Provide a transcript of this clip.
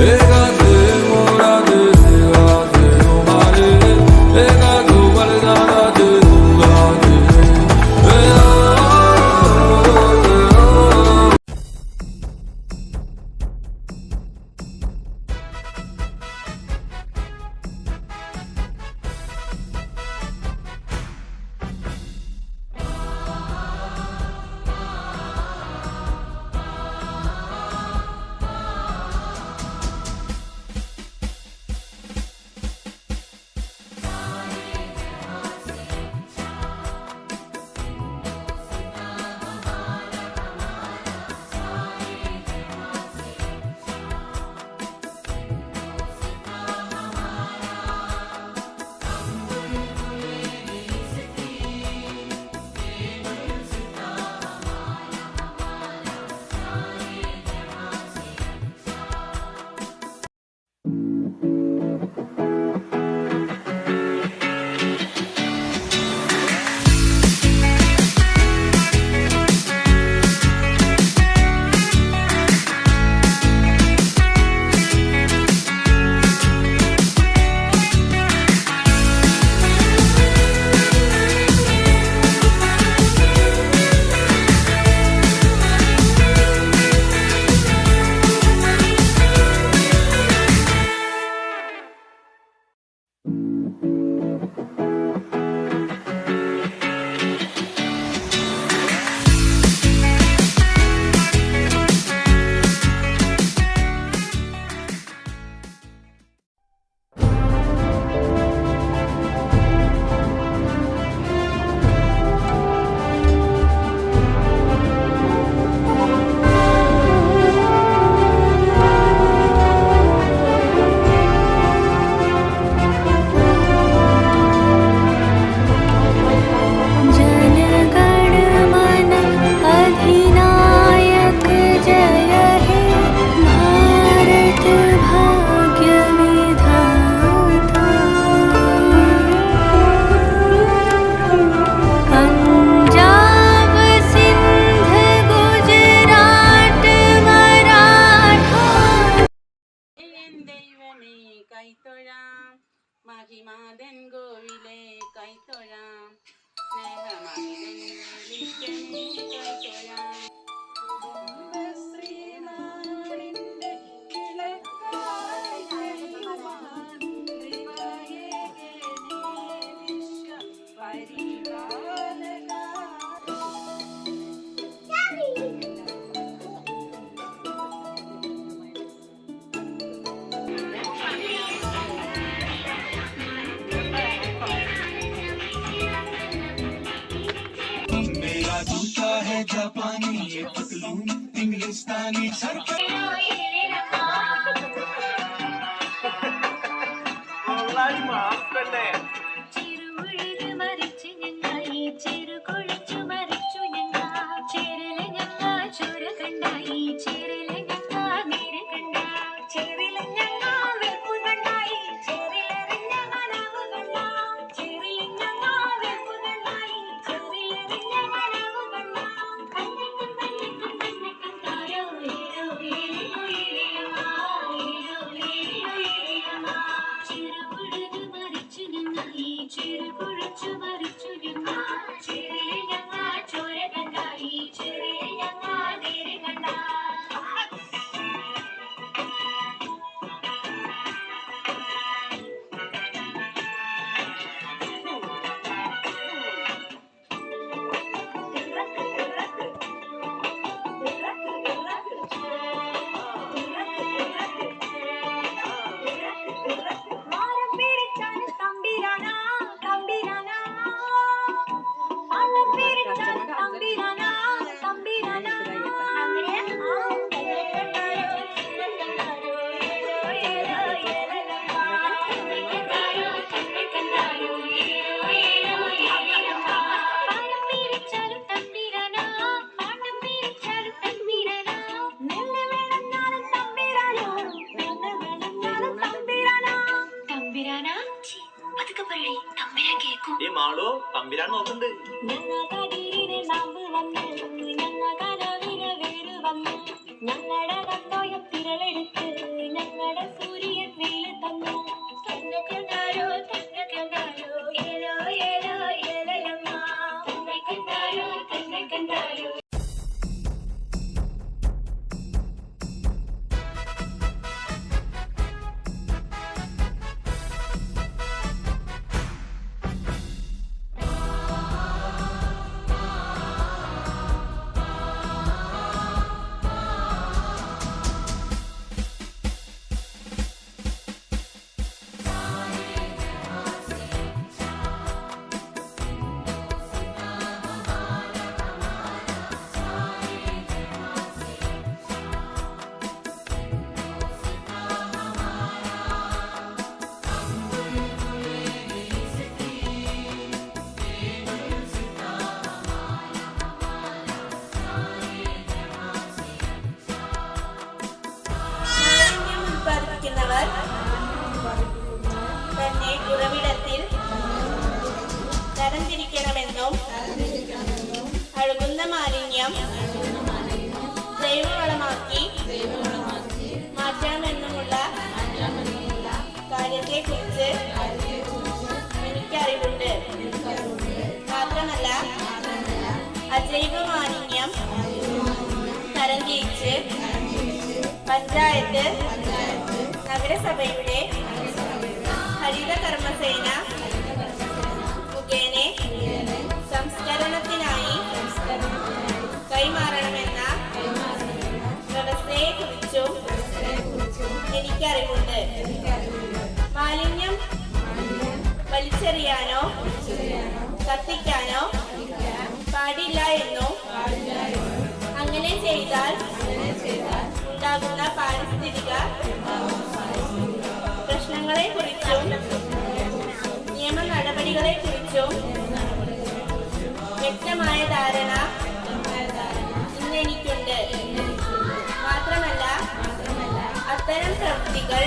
Hey. Pakistani ये पतलून इंग्लिस्तानी सरकार ഈ മാളു തമ്പിരാൻ നോക്കുന്നുണ്ട്. ഞങ്ങളുടെ സൂര്യ അംഗീകരിച്ച് പഞ്ചായത്ത് നഗരസഭയുടെ ഹരിത കർമ്മസേന മുഖേന സംസ്കരണത്തിനായി കൈമാറണമെന്ന വ്യവസ്ഥയെക്കുറിച്ചും എനിക്കറിവുണ്ട്. മാലിന്യം വലിച്ചെറിയാനോ കത്തിക്കാനോ പാടില്ല എന്നും ചെയ്താൽ ഉണ്ടാകുന്ന പാരിസ്ഥിതിക പ്രശ്നങ്ങളെ കുറിച്ചും നിയമ നടപടികളെ കുറിച്ചും വ്യക്തമായ ധാരണ ഇന്നെനിക്കുണ്ട്. മാത്രമല്ല അത്തരം പ്രവൃത്തികൾ